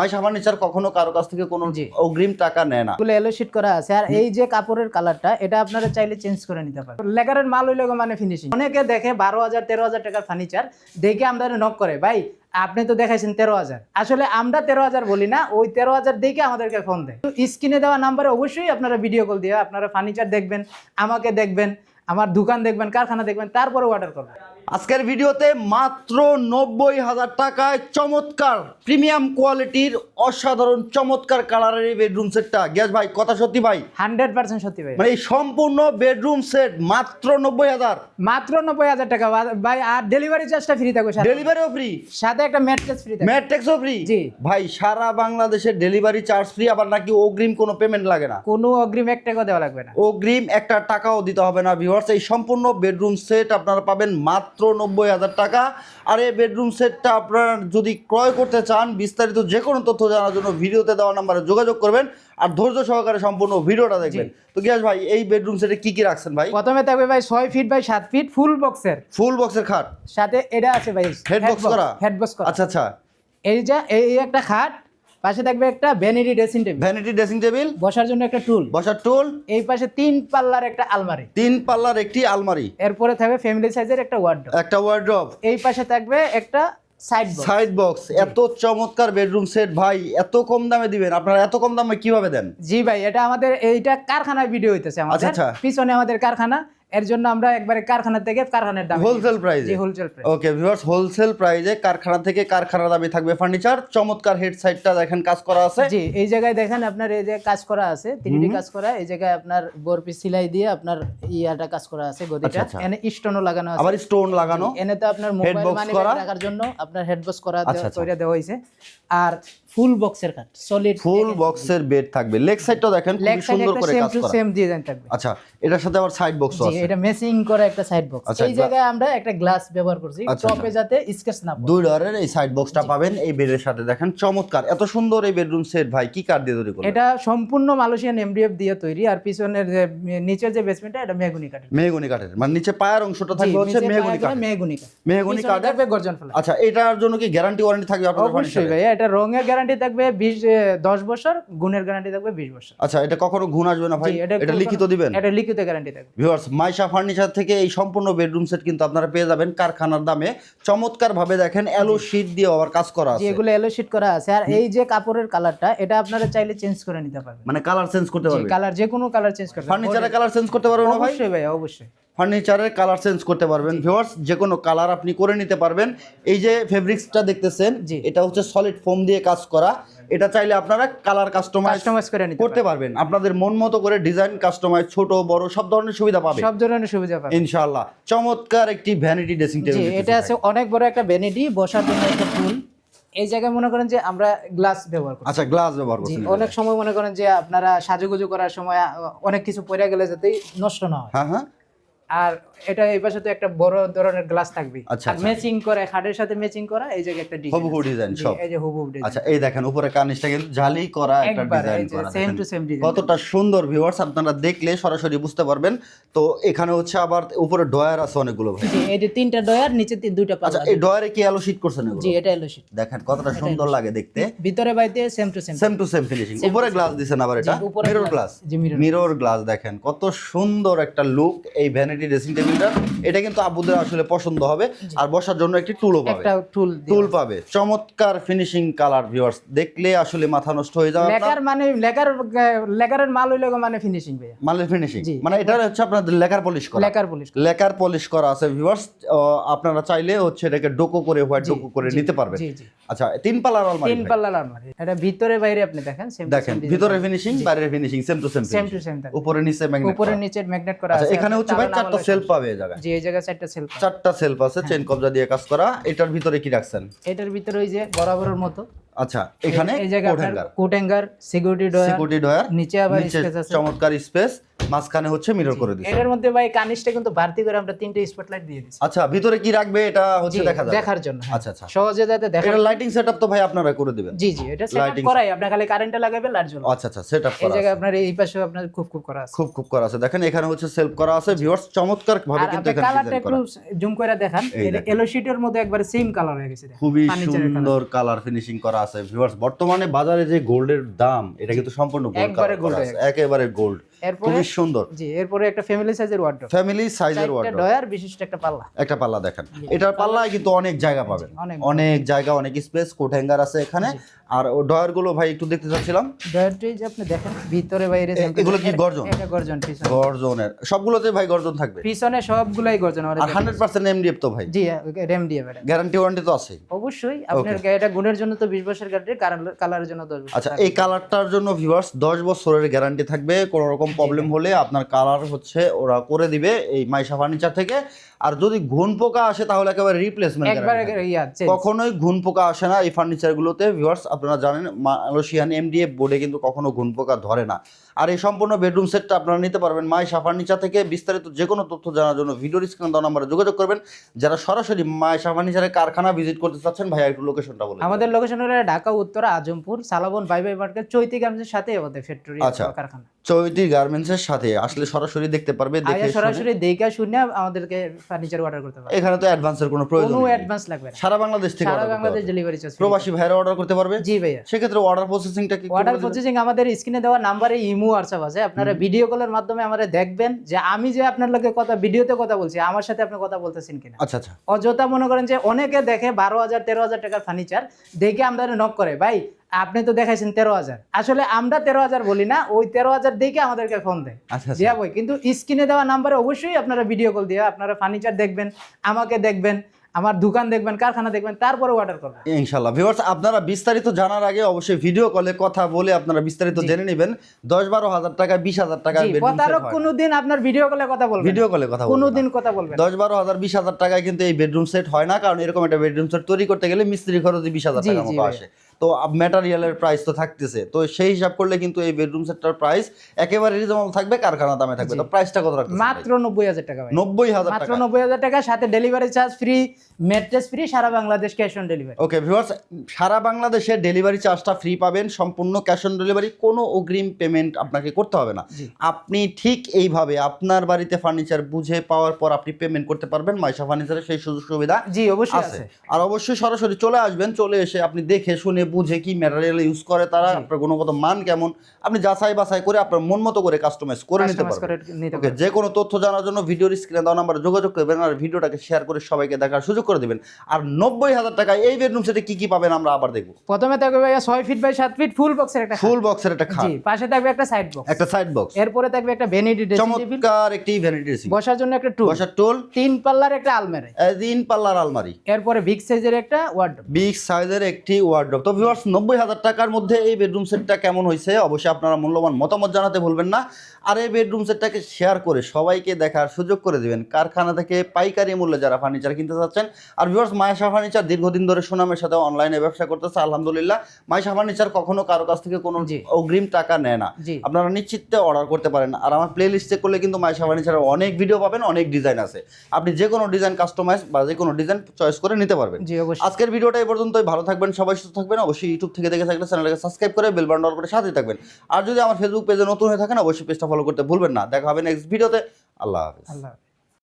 Maisha furniture কখনো কারও কাছ থেকে কোনো অগ্রিম টাকা নেয় না। এগুলো এলো শিট করা আছে। আর এই যে কাপড়ের কালারটা এটা আপনারা চাইলে চেঞ্জ করে নিতে পারেন। লেকারের মাল হইলে গো মানে ফিনিশিং অনেকে দেখে বারো হাজার তেরো হাজার টাকার ফার্নিচার দেখে আমরা নক করে। ভাই আপনি তো দেখাইছেন তেরো হাজার। আসলে আমরা তেরো হাজার বলি না ওই তেরো হাজার দেখে আমাদেরকে ফোন দেয়। স্ক্রিনে দেওয়া নাম্বারে অবশ্যই আপনারা ভিডিও কল দিয়ে আপনারা ফার্নিচার দেখবেন আমাকে দেখবেন আমার দোকান দেখবেন কারখানা দেখবেন তারপরে অর্ডার করবেন। আজকের ভিডিওতে মাত্র নব্বই হাজার টাকায় চমৎকার প্রিমিয়াম কোয়ালিটির অসাধারণ চমৎকার কালারের এই বেডরুম সেটটা গ্যাস ভাই কথা সত্যি ভাই? হান্ড্রেড পার্সেন্ট সত্যি ভাই। মানে এই সম্পূর্ণ বেডরুম সেট মাত্র নব্বই হাজার। মাত্র নব্বই হাজার টাকা। ভাই আর ডেলিভারি চার্জটা ফ্রি থাকবে ডেলিভারিও ফ্রি সাথে একটা ম্যাট্রেস ফ্রি থাকবে। ম্যাট্রিক্সও ফ্রি জি। ভাই সারা বাংলাদেশের ডেলিভারি চার্জ ফ্রি আবার নাকি অগ্রিম কোনো পেমেন্ট লাগে না? কোনো অগ্রিম এক টাকাও দেওয়া লাগবে না। অগ্রিম একটা টাকাও দিতে হবে না ভিউয়ার্স এই সম্পূর্ণ বেডরুম সেট আপনারা পাবেন মাত্র নব্বই হাজার টাকা। আর এই বেডরুম সেটটা আপনারা যদি ক্রয় করতে চান বিস্তারিত যে কোনো তথ্য জানার জন্য ভিডিওতে দেওয়া নাম্বারে যোগাযোগ করবেন আর ধৈর্য সহকারে সম্পূর্ণ ভিডিওটা দেখবেন। তো গিয়াস ভাই এই বেডরুম সেটে কি কি রাখছেন ভাই? প্রথমে থাকবে ভাই ছয় ফিট বাই সাত ফিট ফুল বক্সের ফুল বক্সের খাট? সাথে এটা আছে ভাই হেড বক্স করা? হেড বক্স করা। আচ্ছা আচ্ছা। এই যে এই একটা খাট পাশে থাকবে একটা vanity dressing table vanity dressing table বসার জন্য একটা টুল বসার টুল এই পাশে তিন পাল্লার একটা আলমারি। তিন পাল্লার একটি আলমারি। এরপরে থাকবে ফ্যামিলি সাইজের একটা ওয়ার্ডরোব একটা ওয়ার্ড্রপ এই পাশে থাকবে একটা সাইড বক্স সাইড বক্স এত চমৎকার বেডরুম সেট ভাই। এত কম দামে দিবেন। আপনারা এত কম দামে কীভাবে দেন? জি ভাই। এটা আমাদের এইটা কারখানায় ভিডিও হইতেছে আমাদের। আচ্ছা, আচ্ছা। পিছনে আমাদের কারখানা। এর জন্য আমরা একবারে কারখানা থেকে কারখানার দাম হোলসেল প্রাইসে জি wholesale price okay viewers wholesale প্রাইসে কারখানা থেকে কারখানার দামে থাকবে ফার্নিচার চমৎকার হেড সাইডটা দেখেন কাজ করা আছে। জি এই জায়গায় দেখেন আপনার এই যে কাজ করা আছে তিনটি কাজ করা এই জায়গায় আপনার বরপি সেলাই দিয়ে আপনার ইয়াটা কাজ করা আছে গদিটা। আচ্ছা, আচ্ছা। এনে স্টোনও লাগানো আছে। আবার স্টোন লাগানো। এনে তো আপনার মোবাইল মানি? রাখার জন্য আপনার হেডবক্স করা আচ্ছা। তৈরি দেওয়া হয়েছে। আর ফুল বক্সের কাট সলিড ফুল বক্সের বেড থাকবে। লেগ সাইডটাও দেখেন খুব সুন্দর করে সেম কাজ করা। সেম ডিজাইন থাকবে। আচ্ছা এটার সাথে আবার সাইড বক্সও আছে। এটা মেসিং করা একটা সাইড বক্স আচ্ছা, এই জায়গায় আমরা একটা গ্লাস ব্যবহার করছি আচ্ছা, টপে যাতে স্কেচ না পড়ে। দুই ডয়ারের এই সাইড বক্সটা পাবেন এই বেডের সাথে দেখেন চমৎকার। এত সুন্দর এই বেডরুম সেট ভাই কি কাঠ দিয়ে তৈরি করলেন? এটা সম্পূর্ণ মালয়েশিয়ান এমডিএফ দিয়ে তৈরি আর পিছনের যে নিচের যে বেসমেন্টটা এটা মেহগুনি কাঠের। মেহগনি কাঠের। মানে নিচে পায়ের অংশটা থাকবে হচ্ছে মেহগনি কাঠ মেহগুনি কাঠ। মেহগনি কাঠের? থাকবে গর্জন ফেলা আচ্ছা এটার জন্য কি গ্যারান্টি ওয়ারেন্টি থাকবে আপনাদের অবশ্যই ভাই এটা রঙের গ্যারান্টি থাকবে বিশ দশ বছর গুণের গ্যারান্টি থাকবে বিশ বছর। আচ্ছা এটা কখনো ঘুণ আসবে না ভাই? এটা লিখিত দিবেন? এটা লিখিত গ্যারান্টি থাকবে। ভিউয়ার্স মাইশা ফার্নিচার থেকে এই সম্পূর্ণ বেডরুম সেট কিন্তু আপনারা পেয়ে যাবেন কারখানার দামে। চমৎকার ভাবে দেখেন এলো শীট দিয়ে আবার কাজ করা আছে। এগুলো এলো শিট করা আছে। আর এই যে কাপড়ের কালারটা এটা আপনারা চাইলে চেঞ্জ করে নিতে পারবেন। মানে কালার চেঞ্জ করতে পারবে কালার যে কোনো কালার চেঞ্জ করতে পারবেন। ফার্নিচারের কালার চেঞ্জ করতে পারবেন অবশ্যই ভাই অবশ্যই। ফার্নিচারের কালার চেঞ্জ করতে পারবেন। ভিউয়ার্স যে কোনো কালার আপনি করে নিতে পারবেন। এই যে ফেব্রিক্সটা দেখতেছেন। এটা হচ্ছে সলিড ফোম দিয়ে কাজ করা। এটা চাইলে আপনারা কালার কাস্টমাইজ কাস্টমাইজ করে নিতে করতে পারবেন। আপনাদের মন মতো করে ডিজাইন কাস্টমাইজ ছোট বড় সব ধরনের সুবিধা পাবে সব ধরনের সুবিধা পাবেন। ইনশাআল্লাহ। চমৎকার একটি ভ্যানিটি ড্রেসিং টেবিল এটা আছে অনেক বড় একটা ভ্যানিটি বসার জন্য একটা টুল এই জায়গায় মনে করেন যে আমরা গ্লাস ব্যবহার করি আচ্ছা গ্লাস ব্যবহার করছেন। অনেক সময় মনে করেন যে আপনারা সাজুগুজু করার সময় অনেক কিছু পড়ে গেলে যাতে নষ্ট না হয়। হ্যাঁ হ্যাঁ। আর এটা এই পাশে তো একটা বড় ধরনের গ্লাস থাকবে। আচ্ছা, আর আচ্ছা। ম্যাচিং করে খাটের সাথে ম্যাচিং করা এই জায়গায় একটা ডিজাইন হুবহু ডিজাইন সব। এই যে হুবহু ডিজাইন আচ্ছা এই দেখেন উপরে কার্নিশটা কিন্তু জালি করা একটা ডিজাইন করা সেম টু সেম ডিজাইন কতটা সুন্দর ভিউয়ার্স আপনারা দেখলে সরাসরি বুঝতে পারবেন। তো এখানে হচ্ছে আবার উপরে ডয়ার আছে অনেকগুলো ভাই। এই যে তিনটা ডয়ার নিচে তিন- দুইটা আচ্ছা পাল্লা এই ডয়ারে কি আলো শীট করছেন এগুলো? জি এটা এলো শীট দেখেন কতটা সুন্দর লাগে দেখতে। ভিতরে বাইতে same to same same to same finishing উপরে গ্লাস দিছেন আবার এটা? উপরে মিরর গ্লাস জি, মিরর গ্লাস দেখেন কত সুন্দর একটা লুক এই ভ্যানিটি ড্রেসিং টেবিলটা এটা কিন্তু আবুদের আসলে পছন্দ হবে। আর বসার জন্য একটি টুলও পাবে। একটা টুল টুল পাবে। চমৎকার ফিনিশিং কালার ভিউয়ার্স দেখলে আসলে মাথা নষ্ট হয়ে যাবে। লেকার মানে লেকার লেকারের মাল হইলে মানে ফিনিশিং ভাইয়া। মালের ফিনিশিং মানে এটা হচ্ছে আপনাদের লেকার পলিশ করা। লেকার পুলিশ লেকার পলিশ করা আছে ভিউয়ার্স আপনারা চাইলে হচ্ছে এটাকে ডোকো করে হোয়াইট ডোকো করে নিতে পারবেন। আচ্ছা তিন পাল্লার আলমারি তিন ভাই। পাল্লার আলমারি। এটা ভিতরে বাইরে আপনি দেখেন সেম দেখেন ভিতরে ফিনিশিং বাইরে finishing same to same same to same উপরে নিচে ম্যাগনেট উপরে নিচে ম্যাগনেট করা আচ্ছা আছে এখানে হচ্ছে ভাই চারটা সেলফ পাবে এই জায়গায়। জি এই জায়গায় চারটা সেলফ চারটা সেলফ আছে চেন কবজা দিয়ে কাজ করা এটার ভিতরে কি রাখছেন? এটার ভিতরে ওই যে বরাবরের মতো আচ্ছা এখানে এই জায়গায় coat hanger security drawer security drawer নিচে আবার স্পেস আছে। চমৎকার স্পেস মাঝখানে হচ্ছে মিরর করে এটার মধ্যে ভাই কিন্তু বাড়তি করে আমরা তিনটে স্পটলাইট দিয়ে দিচ্ছি। আচ্ছা ভিতরে কি রাখবে এটা হচ্ছে দেখা যাবে। দেখার জন্য হ্যাঁ। আচ্ছা আচ্ছা। সহজে যাতে দেখা এটা লাইটিং সেটআপ তো ভাই আপনারা করে দিবেন। জি জি এটা সেটআপ করাই আপনি খালি কারেন্টে লাগাবে লাইট জ্বলবে। আচ্ছা আচ্ছা সেটআপ এই করা জায়গায় আছে। আপনার এই পাশে আপনার খুব খুব করা আছে। খুব খুব করা আছে। দেখেন এখানে হচ্ছে সেলফ করা আছে। ভিউয়ার্স চমৎকার ভাবে কিন্তু এখানে কালারটা একটু জুম করে দেখান। এটা। এলো শিটের মধ্যে একবার সেম কালার হয়ে গেছে খুবই সুন্দর কালার ফিনিশিং করা আছে। আছে ভিউয়ার্স বর্তমানে বাজারে যে গোল্ডের দাম এটা কিন্তু সম্পূর্ণ গোল্ড একবারে গোল্ড এরপরে খুবই সুন্দর। জি এরপরে একটা ফ্যামিলি সাইজের ওয়ার্ড্রপ ফ্যামিলি সাইজের ওয়ার্ড্রপ ডয়ার বিশিষ্ট একটা পাল্লা। একটা পাল্লা দেখেন। এটার পাল্লায় কিন্তু অনেক জায়গা পাবেন। অনেক জায়গা। অনেক স্পেস কোট হ্যাঙ্গার আছে এখানে। আর ও ডয়ারগুলো ভাই একটু দেখতে চাচ্ছিলাম। ডয়ারটি যে আপনি দেখেন ভিতরে বাইরে এগুলো কি গর্জন? এটা গর্জন পিছনে। গর্জনের। সবগুলোতে ভাই গর্জন থাকবে? পিছনে সবগুলাই গর্জন আর হান্ড্রেড পার্সেন্ট এমডিএফ তো ভাই? জি দিয়ে গ্যারান্টি ওয়ারেন্টি তো আছে অবশ্যই আপনার এটা গুণের জন্য তো বিশ বছর গ্যারান্টি কালারের জন্য দশ বছর আচ্ছা এই কালারটার জন্য ভিউয়ার্স দশ বছরের গ্যারান্টি থাকবে কোনো রকম প্রবলেম হলে আপনার কালার হচ্ছে ওরা করে দিবে এই মাইশা ফার্নিচার থেকে। আর যদি ঘুন পোকা আসে তাহলে একেবারে রিপ্লেসমেন্ট। কখনোই ঘুন পোকা আসে না এই ফার্নিচারগুলোতে ভিউয়ার্স আপনারা জানেন মালয়েশিয়ান এমডিএফ বোর্ডে কিন্তু কখনো ঘুন পোকা ধরে না। আর এই সম্পূর্ণ বেডরুম সেটটা আপনারা নিতে পারবেন মাইশা ফার্নিচার থেকে। বিস্তারিত যে কোনো তথ্য জানার জন্য ভিডিও স্ক্রিন দেওয়া নাম্বারে যোগাযোগ করবেন। যারা সরাসরি মাইশা ফার্নিচারের কারখানা ভিজিট করতে চাচ্ছেন ভাইয়া একটু লোকেশনটা বলে দিন। আমাদের লোকেশন হলো ঢাকা উত্তর আজমপুর সালাবন বাই বাই মার্কেট চৈতি গামসের সাথে আমাদের ফ্যাক্টরি আচ্ছা। কারখানা। চৈতি গার্মেন্টসের সাথে। আসলে সরাসরি দেখতে পারবে দেখে সরাসরি দেখে শুনে আমাদেরকে ফার্নিচার অর্ডার করতে পারবে। এখানে তো অ্যাডভান্সের কোনো প্রয়োজন কোনো অ্যাডভান্স লাগবে না। সারা বাংলাদেশ থেকে সারা বাংলাদেশ ডেলিভারি চার্জ প্রবাসী ভাইরা অর্ডার করতে পারবে। জি ভাইয়া। সেক্ষেত্রে অর্ডার প্রসেসিংটা কি অর্ডার প্রসেসিং আমাদের স্ক্রিনে দেওয়া নাম্বারে ইমো হোয়াটসঅ্যাপ আছে। আপনারা ভিডিও কলের মাধ্যমে আমাদের দেখবেন যে আমি যে আপনার লোকে কথা ভিডিওতে কথা বলছি আমার সাথে আপনি কথা বলতেছেন কিনা। আচ্ছা আচ্ছা। অযথা মনে করেন যে অনেকে দেখে বারো হাজার তেরো হাজার টাকার ফার্নিচার দেখে আমাদের নক করে। ভাই আপনি তো দেখাইছেন তেরো হাজার। আসলে আমরা তেরো হাজার বলি না ওই তেরো হাজার দেখে আমাদেরকে ফোন দেয়। আচ্ছা দিয়া বই। কিন্তু স্ক্রিনে দেওয়া নাম্বারে অবশ্যই আপনারা ভিডিও কল দিয়ে আপনারা ফার্নিচার দেখবেন আমাকে দেখবেন আমার দোকান দেখবেন কারখানা দেখবেন তারপরে অর্ডার করবেন। ইনশাল্লাহ ভিউয়ার্স আপনারা বিস্তারিত জানার আগে অবশ্যই ভিডিও কলে কথা বলে আপনারা বিস্তারিত জেনে নেবেন। দশ বারো হাজার টাকা বিশ হাজার টাকা প্রতারক কোনোদিন আপনার ভিডিও কলে কথা বলবেন ভিডিও কলে কথা বলবেন কোনোদিন কথা বলবেন। দশ বারো হাজার বিশ হাজার টাকায় কিন্তু এই বেডরুম সেট হয় না কারণ এরকম একটা বেডরুম সেট তৈরি করতে গেলে মিস্ত্রি খরচ বিশ হাজার টাকা মতো আসে। তো ম্যাটারিয়ালের প্রাইস তো থাকতেছে। তো সেই হিসাব করলে কিন্তু এই বেডরুম সেটটার প্রাইস একেবারে রিজনেবল থাকবে কারখানা দামে থাকবে। তো প্রাইসটা কত রাখতে মাত্র নব্বই হাজার টাকা নব্বই হাজার মাত্র নব্বই হাজার টাকা সাথে delivery charge free mattress free Sara Bangladesh cash on delivery okay viewers সারা বাংলাদেশে ডেলিভারি চার্জটা ফ্রি পাবেন সম্পূর্ণ ক্যাশ অন ডেলিভারি কোনো অগ্রিম পেমেন্ট আপনাকে করতে হবে না। আপনি ঠিক এইভাবে আপনার বাড়িতে ফার্নিচার বুঝে পাওয়ার পর আপনি পেমেন্ট করতে পারবেন মাইশা ফার্নিচারের সেই সুযোগ সুবিধা জি অবশ্যই আছে। আর অবশ্যই সরাসরি চলে আসবেন চলে এসে আপনি দেখে শুনে বুঝে কি ম্যাটেরিয়াল ইউজ করে তারা আপনার গুণগত মান কেমন আপনি যাচাই বাছাই করে আপনার মন মতো করে কাস্টমাইজ করে নিতে পারবেন। যে কোনো তথ্য জানার জন্য ভিডিওর স্ক্রিনে দেওয়া নাম্বারে যোগাযোগ করবেন আর ভিডিওটাকে শেয়ার করে সবাইকে দেখার সুযোগ করে দিবেন। আর নব্বই হাজার টাকায় এই বেডরুম সেটে কি কি পাবেন আমরা আবার দেখব। প্রথমে থাকবে ভাইয়া ছয় ফিট বাই সাত ফিট ফুল বক্সের একটা ফুল বক্সের একটা খাট। পাশে থাকবে একটা সাইড বক্স একটা সাইড বক্স এরপরে থাকবে একটা ভ্যানিটি ড্রেসিং চমৎকার একটি ভ্যানিটি ড্রেসিং বসার জন্য একটা টুল বসার টোল তিন পাল্লার একটা আলমারি। তিন পাল্লার আলমারি। এরপরে বিগ সাইজের একটা ওয়ার্ডরোব বিগ সাইজের একটি ওয়ার্ডরোব তো ভিউয়ার্স নব্বই হাজার টাকার মধ্যে এই বেডরুম সেটটা কেমন হয়েছে অবশ্যই আপনারা মূল্যবান মতামত জানাতে ভুলবেন না। আর এই বেডরুম সেটটাকে শেয়ার করে সবাইকে দেখার সুযোগ করে দিবেন। কারখানা থেকে পাইকারি মূল্যে যারা ফার্নিচার কিনতে চাচ্ছেন আর ভিউয়ার্স মায়াশা ফার্নিচার দীর্ঘদিন ধরে সুনামের সাথে অনলাইনে ব্যবসা করতেছে আলহামদুলিল্লাহ। মায়াশা ফার্নিচার কখনো কারও কাছ থেকে কোনো অগ্রিম টাকা নেয় না। আপনারা নিশ্চিন্তে অর্ডার করতে পারেন। আর আমার প্লে লিস্ট চেক করলে কিন্তু মাইশা ফার্নিচারের অনেক ভিডিও পাবেন অনেক ডিজাইন আছে। আপনি যে কোনো ডিজাইন কাস্টমাইজ বা যে কোনো ডিজাইন চয়েস করে নিতে পারবেন। জি অবশ্যই। আজকের ভিডিওটা এই পর্যন্তই। ভালো থাকবেন সবাই সুস্থ থাকবেন। অবশ্যই ইউটিউব থেকে দেখে থাকলে চ্যানেলটাকে সাবস্ক্রাইব করে বেল বাটন করে সাথে থাকবেন। আর যদি আমার ফেসবুক পেজে নতুন হয়ে থাকেন অবশ্যই পেজটা ফলো করতে ভুলবেন না। দেখা হবে নেক্সট ভিডিওতে আল্লাহ হাফিজ। আল্লাহ।